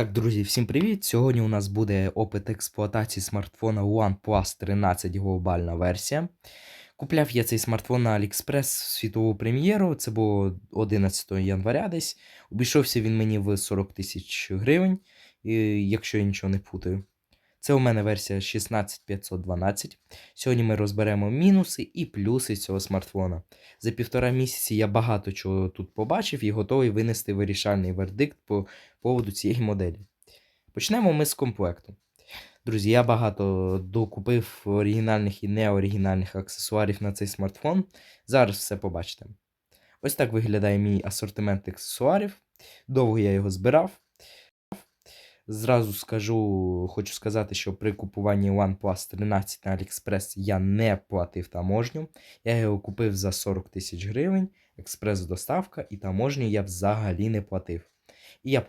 Так, друзі, всім привіт! Сьогодні у нас буде опит експлуатації смартфона OnePlus 13 глобальна версія. Купляв я цей смартфон на AliExpress в світову прем'єру, це було 11 января десь. Обійшовся він мені в 40 тисяч гривень, якщо я нічого не путаю. Це у мене версія 16512. Сьогодні ми розберемо мінуси і плюси цього смартфона. За півтора місяці я багато чого тут побачив і готовий винести вирішальний вердикт по поводу цієї моделі. Почнемо ми з комплекту. Друзі, я багато докупив оригінальних і неоригінальних аксесуарів на цей смартфон. Зараз все побачите. Ось так виглядає мій асортимент аксесуарів. Довго я його збирав. Зразу скажу, хочу сказати, що при купуванні OnePlus 13 на AliExpress я не платив таможню. Я його купив за 40 тисяч гривень, експрес-доставка, і таможню я взагалі не платив. І я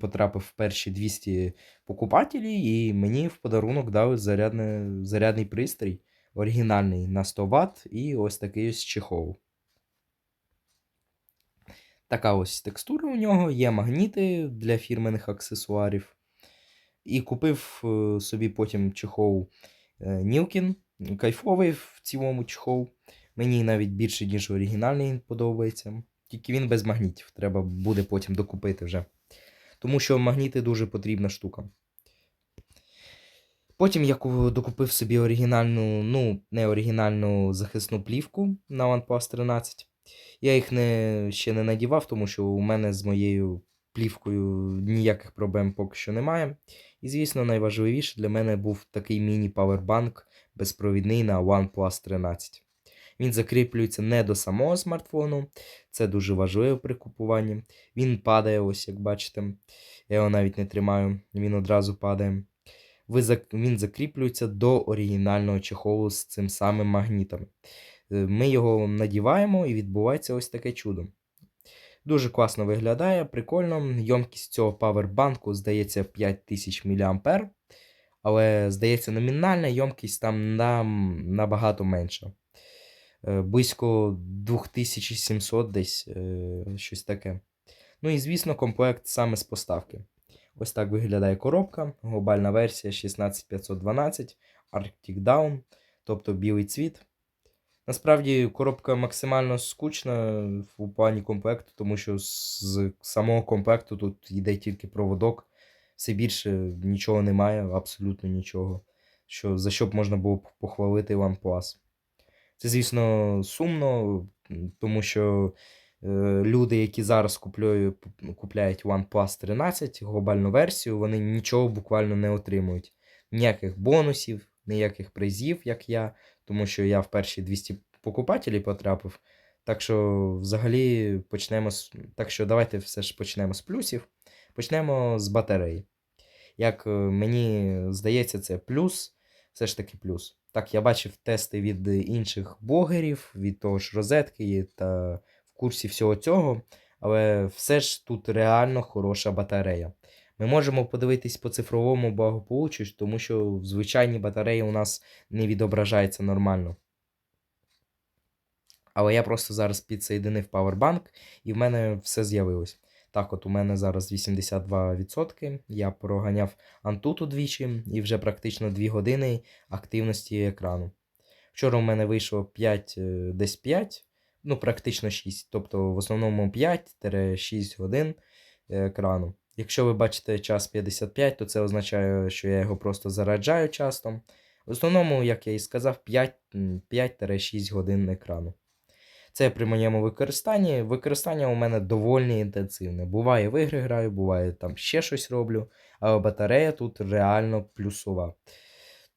потрапив в перші 200 покупателів, і мені в подарунок дали зарядне, зарядний пристрій, оригінальний на 100 Вт, і ось такий ось чехол. Така ось текстура у нього, є магніти для фірменних аксесуарів. І купив е, собі потім чехол е, Нілкін. Кайфовий в цілому чехол. Мені навіть більше, ніж оригінальний він подобається. Тільки він без магнітів. Треба буде потім докупити вже. Тому що магніти дуже потрібна штука. Потім я докупив собі оригінальну, ну, не оригінальну захисну плівку на OnePlus 13. Я їх не, ще не надівав, тому що у мене з моєю плівкою ніяких проблем поки що немає. І, звісно, найважливіше для мене був такий міні-павербанк безпровідний на OnePlus 13. Він закріплюється не до самого смартфону, це дуже важливо при купуванні. Він падає, ось як бачите. Я його навіть не тримаю, він одразу падає. Він закріплюється до оригінального чехолу з цим самим магнітом. Е, Ми його надіваємо і відбувається ось таке чудо. Дуже класно виглядає, прикольно. Йомкість цього павербанку, здається, 5000 мА. Але, здається, номінальна йомкість там набагато менша. Е, Близько 2700 десь е, щось таке. Ну і, звісно, комплект саме з поставки. Ось так виглядає коробка. Глобальна версія 16512 Arctic Down, тобто білий цвіт. Насправді коробка максимально скучна в плані комплекту, тому що з самого комплекту тут йде тільки проводок. Все більше нічого немає, абсолютно нічого. Що, за що б можна було похвалити OnePlus. Це, звісно, сумно, тому що е, люди, які зараз куплюють, купляють OnePlus 13 глобальну версію, вони нічого буквально не отримують. Ніяких бонусів, ніяких призів, як я, тому що я в перші 200 покупателів потрапив. Так що, взагалі, почнемо з. Так що давайте все ж почнемо з плюсів. Почнемо з батареї. Як е, мені здається, це плюс, все ж таки плюс. Так, я бачив тести від інших блогерів, від того ж розетки та в курсі всього цього, але все ж тут реально хороша батарея. Ми можемо подивитись по цифровому благополуччю, тому що в звичайній батареї у нас не відображається нормально. Але я просто зараз підсоєдинив Powerbank і в мене все з'явилось. Так, от у мене зараз 82%. Я проганяв Antutu двічі і вже практично 2 години активності екрану. Вчора у мене вийшло 5, е, десь 5, ну практично 6. Тобто в основному 5-6 годин е, екрану. Якщо ви бачите час 55, то це означає, що я його просто зараджаю часто. В основному, як я і сказав, 5, м, 5-6 годин екрану. Це при моєму використанні. Використання у мене доволі інтенсивне. Буває в ігри граю, буває там ще щось роблю, але батарея тут реально плюсова.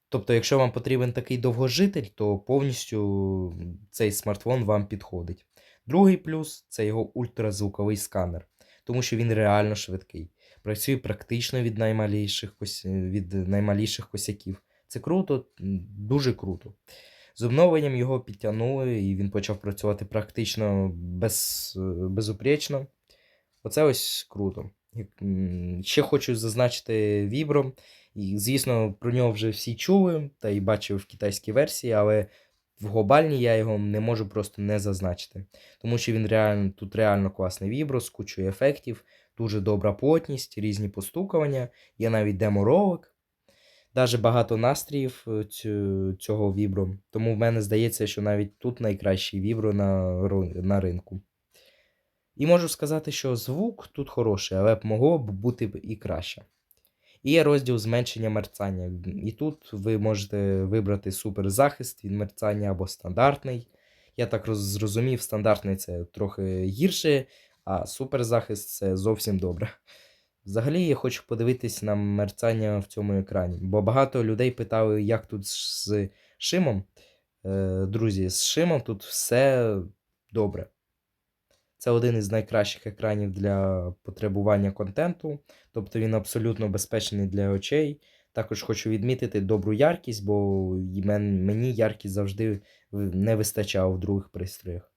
Тобто, якщо вам потрібен такий довгожитель, то повністю цей смартфон вам підходить. Другий плюс це його ультразвуковий сканер, тому що він реально швидкий. Працює практично від наймаліших, від наймаліших косяків. Це круто, дуже круто. З обновленням його підтягнули, і він почав працювати практично без, е, безупречно. Оце ось круто. Ще хочу зазначити Vibro. І, звісно, про нього вже всі чули, та й бачив в китайській версії, але в глобальній я його не можу просто не зазначити. Тому що він реально, тут реально класний Vibro з кучою ефектів. Дуже добра плотність, різні постукування, є навіть деморолик. Даже багато настріїв е, цього вібро. Тому в мене здається, що навіть тут найкращий вібро на, на ринку. І можу сказати, що звук тут хороший, але б могло б бути б і краще. І є розділ зменшення мерцання. І тут ви можете вибрати суперзахист від мерцання або стандартний. Я так зрозумів, стандартний це трохи гірше, а суперзахист це зовсім добре. Взагалі я хочу подивитись на мерцання в цьому екрані, бо багато людей питали, як тут з шимом. Е, друзі, з шимом тут все добре. Це один із найкращих екранів для потребування контенту, тобто він абсолютно безпечний для очей. Також хочу відмітити добру яркість, бо мені яркість завжди не вистачало в других пристроях.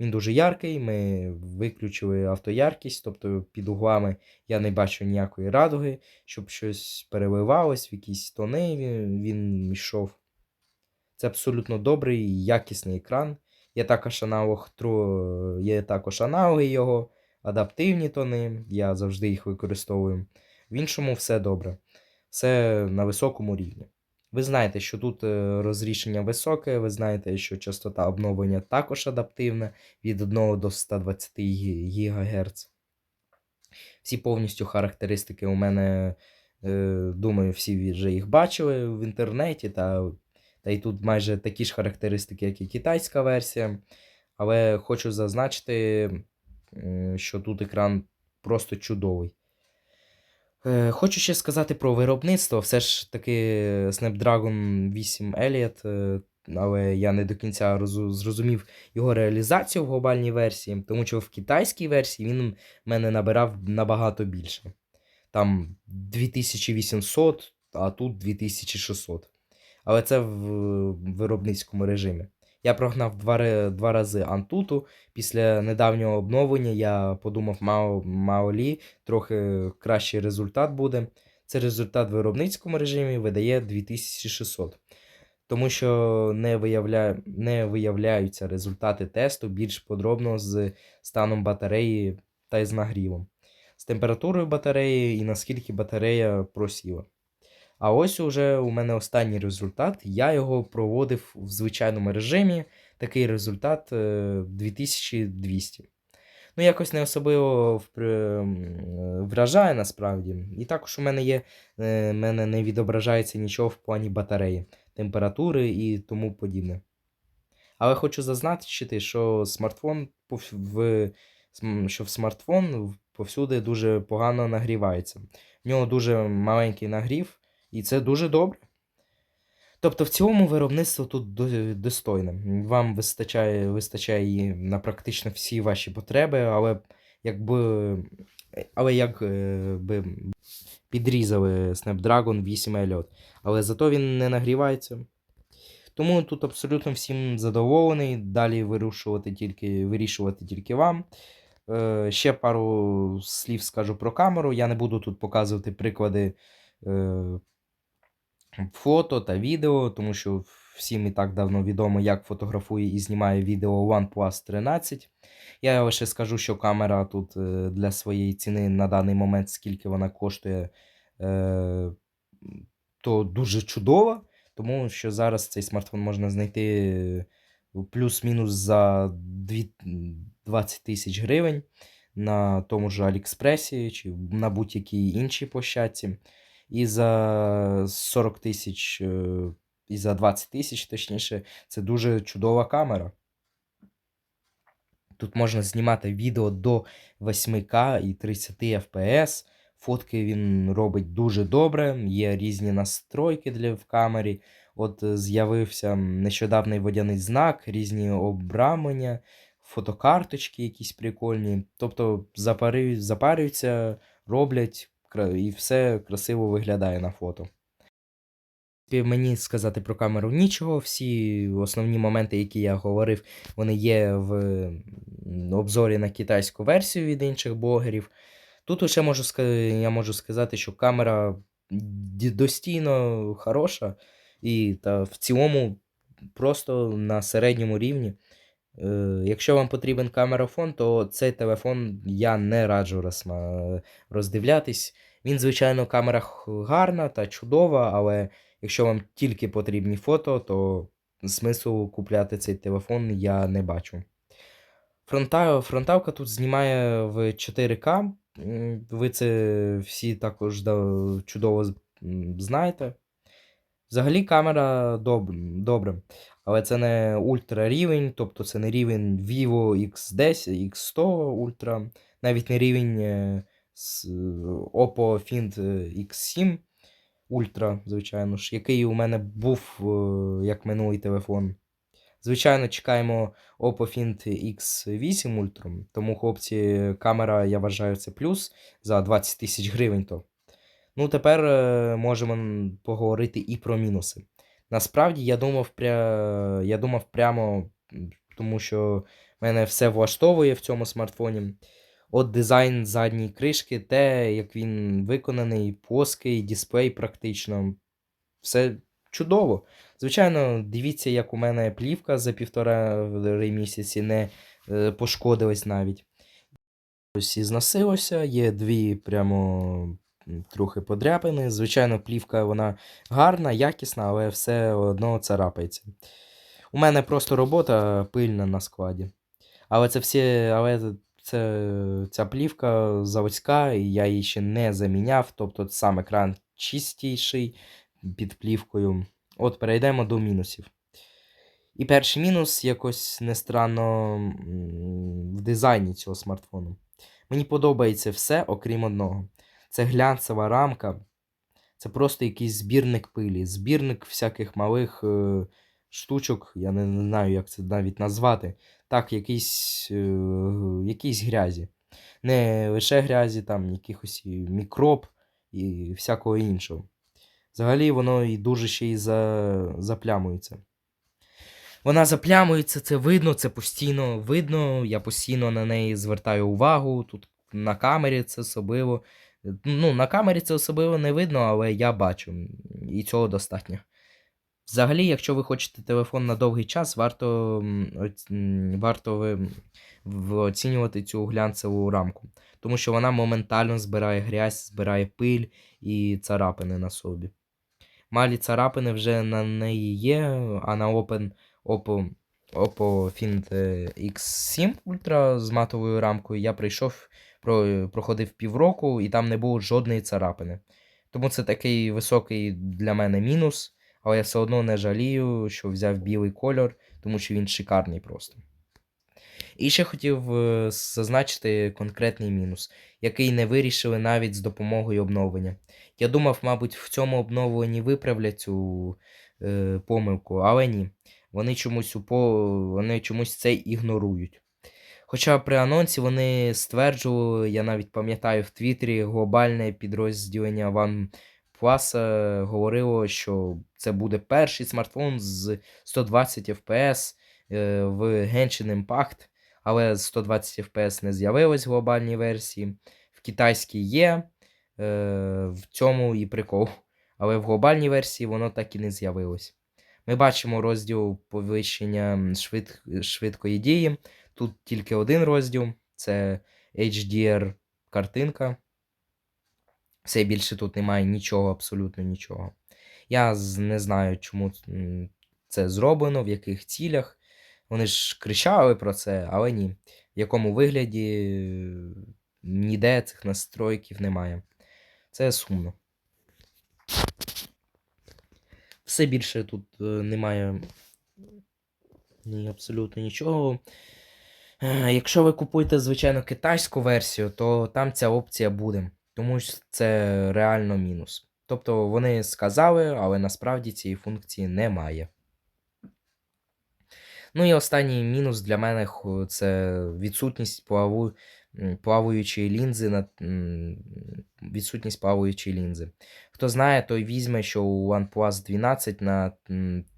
Він дуже яркий, ми виключили автояркість, тобто під углами я не бачу ніякої радуги, щоб щось переливалось, в якісь тони він, йшов. Це абсолютно добрий і якісний екран. Є також аналог є також аналоги його, адаптивні тони, я завжди їх використовую. В іншому все добре. Все на високому рівні. Ви знаєте, що тут е, розрішення високе, ви знаєте, що частота обновлення також адаптивна від 1 до 120 гі- ГГц. Всі повністю характеристики у мене, е, думаю, всі вже їх бачили в інтернеті, та, та й тут майже такі ж характеристики, як і китайська версія. Але хочу зазначити, що тут екран просто чудовий. Е, Хочу ще сказати про виробництво. Все ж таки Snapdragon 8 Elliot, е, але я не до кінця зрозумів його реалізацію в глобальній версії, тому що в китайській версії він мене набирав набагато більше. Там 2800, а тут 2600. Але це в виробницькому режимі. Я прогнав два, два рази Антуту. Після недавнього обновлення я подумав, мало, мало лі, трохи кращий результат буде. Це результат в виробницькому режимі видає 2600. Тому що не, виявля... не виявляються результати тесту більш подробно з станом батареї та з нагрівом, з температурою батареї і наскільки батарея просіла. А ось уже у мене останній результат. Я його проводив в звичайному режимі. Такий результат е, 2200. Ну, якось не особливо вражає насправді. І також у мене є, е, мене не відображається нічого в плані батареї, температури і тому подібне. Але хочу зазначити, що смартфон в, що в смартфон повсюди дуже погано нагрівається. В нього дуже маленький нагрів, і це дуже добре. Тобто в цілому виробництво тут достойне. Вам вистачає, вистачає на практично всі ваші потреби, але якби. Але як е, підрізали Snapdragon 8 Elliot. Але зато він не нагрівається. Тому тут абсолютно всім задоволений. Далі вирішувати тільки, вирішувати тільки вам. Е, ще пару слів скажу про камеру. Я не буду тут показувати приклади е, фото та відео, тому що всім і так давно відомо, як фотографує і знімає відео OnePlus 13. Я лише скажу, що камера тут е, для своєї ціни на даний момент, скільки вона коштує, е, то дуже чудова, тому що зараз цей смартфон можна знайти плюс-мінус за 20 тисяч гривень на тому ж Аліекспресі чи на будь-якій іншій площадці. І за 40 тисяч, і за 20 тисяч, точніше, це дуже чудова камера. Тут можна знімати відео до 8К і 30 FPS. Фотки він робить дуже добре, є різні настройки для в камері. От е, з'явився нещодавний водяний знак, різні обрамлення, фотокарточки якісь прикольні. Тобто запарю- запарюються, роблять і все красиво виглядає на фото. Мені сказати про камеру нічого. Всі основні моменти, які я говорив, вони є в обзорі на китайську версію від інших блогерів. Тут лише можу я можу сказати, що камера достійно хороша, і та в цілому просто на середньому рівні. Е, якщо вам потрібен камерафон, то цей телефон я не раджу роздивлятись. Він, звичайно, камера х- гарна та чудова, але якщо вам тільки потрібні фото, то смислу купляти цей телефон я не бачу. Фронта, фронталка тут знімає в 4К. Ви це всі також чудово знаєте. Взагалі камера доб... добра, але це не ультра рівень, тобто це не рівень Vivo X10, X100 Ultra, навіть не рівень е, Oppo Find е, X7 Ultra, звичайно ж, який у мене був е, як минулий телефон. Звичайно, чекаємо Oppo Find X8 Ultra, тому, хлопці, камера, я вважаю, це плюс за 20 тисяч гривень. то. Ну, тепер е, можемо поговорити і про мінуси. Насправді, я думав, пря... я думав прямо, тому що мене все влаштовує в цьому смартфоні. От дизайн задньої кришки, те, як він виконаний, плоский, дисплей практично. Все чудово. Звичайно, дивіться, як у мене плівка за півтора місяці не е, пошкодилась навіть. Ось і зносилося, є дві прямо трохи подряпини. Звичайно, плівка вона гарна, якісна, але все одно царапається. У мене просто робота пильна на складі. Але це всі, але це, ця плівка заводська, і я її ще не заміняв. Тобто сам екран чистіший під плівкою. От перейдемо до мінусів. І перший мінус якось не странно в дизайні цього смартфону. Мені подобається все, окрім одного. Це глянцева рамка. Це просто якийсь збірник пилі, збірник всяких малих е, штучок, я не, знаю, як це навіть назвати. Так, якийсь, е, якісь грязі. Не лише грязі, там якихось мікроб і всякого іншого. Взагалі воно і дуже ще й за, заплямується. Вона заплямується, це видно, це постійно видно. Я постійно на неї звертаю увагу. Тут на камері це особливо. Ну, на камері це особливо не видно, але я бачу. І цього достатньо. Взагалі, якщо ви хочете телефон на довгий час, варто, варто оцінювати цю глянцеву рамку. Тому що вона моментально збирає грязь, збирає пиль і царапини на собі. Малі царапини вже на неї є, а на Open Oppo, Oppo Find е, X7 Ultra з матовою рамкою я прийшов, проходив півроку, і там не було жодної царапини. Тому це такий високий для мене мінус, але я все одно не жалію, що взяв білий кольор, тому що він шикарний просто. І ще хотів е, зазначити конкретний мінус, який не вирішили навіть з допомогою обновлення. Я думав, мабуть, в цьому обновленні виправлять цю е, помилку, але ні. Вони чомусь, упо... вони чомусь це ігнорують. Хоча при анонсі вони стверджували, я навіть пам'ятаю в Твіттері, глобальне підрозділення OnePlus е, говорило, що це буде перший смартфон з 120 FPS е, в Genshin Impact, але 120 FPS не з'явилось в глобальній версії. В китайській є, е, в цьому і прикол. Але в глобальній версії воно так і не з'явилось. Ми бачимо розділ повищення швид... швидкої дії. Тут тільки один розділ це HDR картинка. Все більше тут немає нічого, абсолютно нічого. Я не знаю, чому це зроблено, в яких цілях. Вони ж кричали про це, але ні. В якому вигляді ніде цих настройків немає. Це сумно. Все більше тут е, немає абсолютно нічого. Е, Якщо ви купуєте, звичайно, китайську версію, то там ця опція буде. Тому що це реально мінус. Тобто вони сказали, але насправді цієї функції немає. Ну і останній мінус для мене це відсутність плаву... плаваючої лінзи на відсутність плаваючої лінзи. Хто знає, той візьме, що у OnePlus 12 на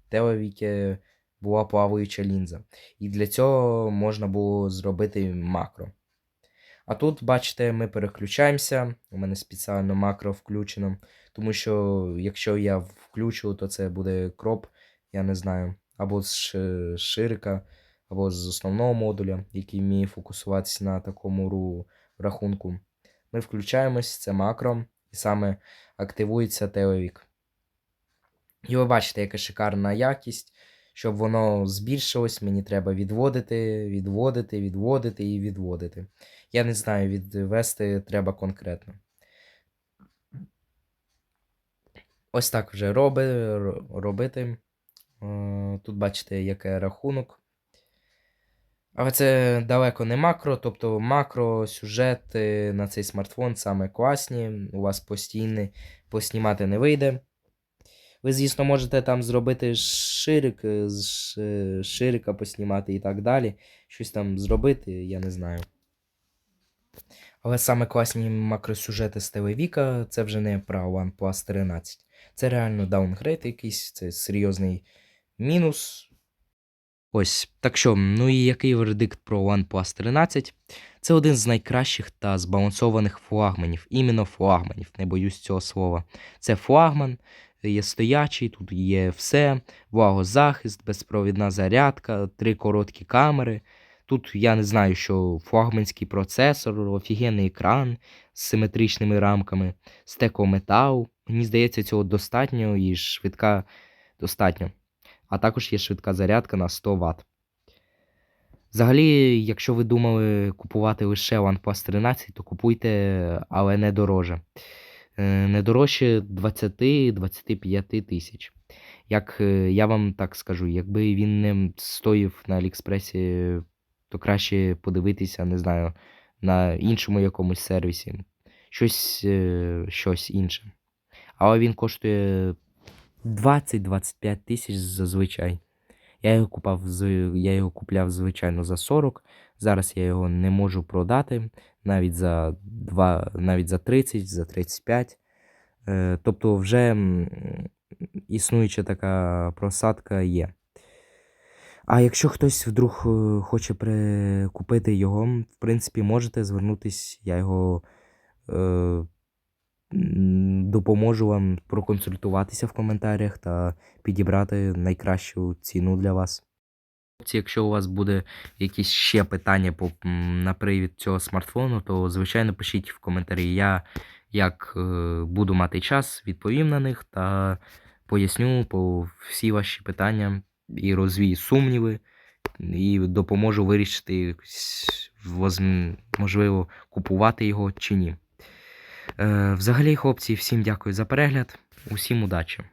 телевіки була плаваюча лінза. І для цього можна було зробити макро. А тут, бачите, ми переключаємося. У мене спеціально макро включено. Тому що якщо я включу, то це буде кроп, я не знаю, або з ширика, або з основного модуля, який вміє фокусуватися на такому рахунку. Ми включаємось, це макро, і саме активується телевік. І ви бачите, яка шикарна якість. Щоб воно збільшилось, мені треба відводити, відводити, відводити і відводити. Я не знаю, відвести треба конкретно. Ось так вже роби, робити. Е, Тут бачите, який рахунок. Але це далеко не макро, тобто макро сюжети на цей смартфон саме класні. У вас постійний поснімати не вийде. Ви, звісно, можете там зробити ширик, з ширика поснімати і так далі. Щось там зробити, я не знаю. Але саме класні макросюжети з телевіка це вже не про OnePlus 13. Це реально даунгрейд якийсь, це серйозний мінус. Ось, так що, ну і який вердикт про OnePlus 13? Це один з найкращих та збалансованих флагманів, іменно флагманів, не боюсь цього слова. Це флагман, є стоячий, тут є все, влагозахист, безпровідна зарядка, три короткі камери. Тут я не знаю, що флагманський процесор, офігенний екран з симетричними рамками, стекометал. Мені здається, цього достатньо і швидка достатньо. А також є швидка зарядка на 100 Вт. Взагалі, якщо ви думали купувати лише OnePlus 13, то купуйте, але не дороже. Е, Не дорожче 20-25 тисяч. Як е, я вам так скажу, якби він не стоїв на Аліекспресі, то краще подивитися, не знаю, на іншому якомусь сервісі. Щось, е, щось інше. Але він коштує 20-25 тисяч зазвичай. Я його купав, я його купляв, звичайно, за 40. Зараз я його не можу продати навіть за 2, навіть за 30, за 35. Е, Тобто вже існуюча така просадка є. А якщо хтось вдруг е, хоче прикупити його, в принципі, можете звернутись, я його е, допоможу вам проконсультуватися в коментарях та підібрати найкращу ціну для вас. Якщо у вас буде якісь ще питання по, на привід цього смартфону, то звичайно пишіть в коментарі. Я як е, буду мати час, відповім на них та поясню по всі ваші питання і розвію сумніви, і допоможу вирішити, можливо, купувати його чи ні. Е, взагалі, хлопці, всім дякую за перегляд, усім удачі!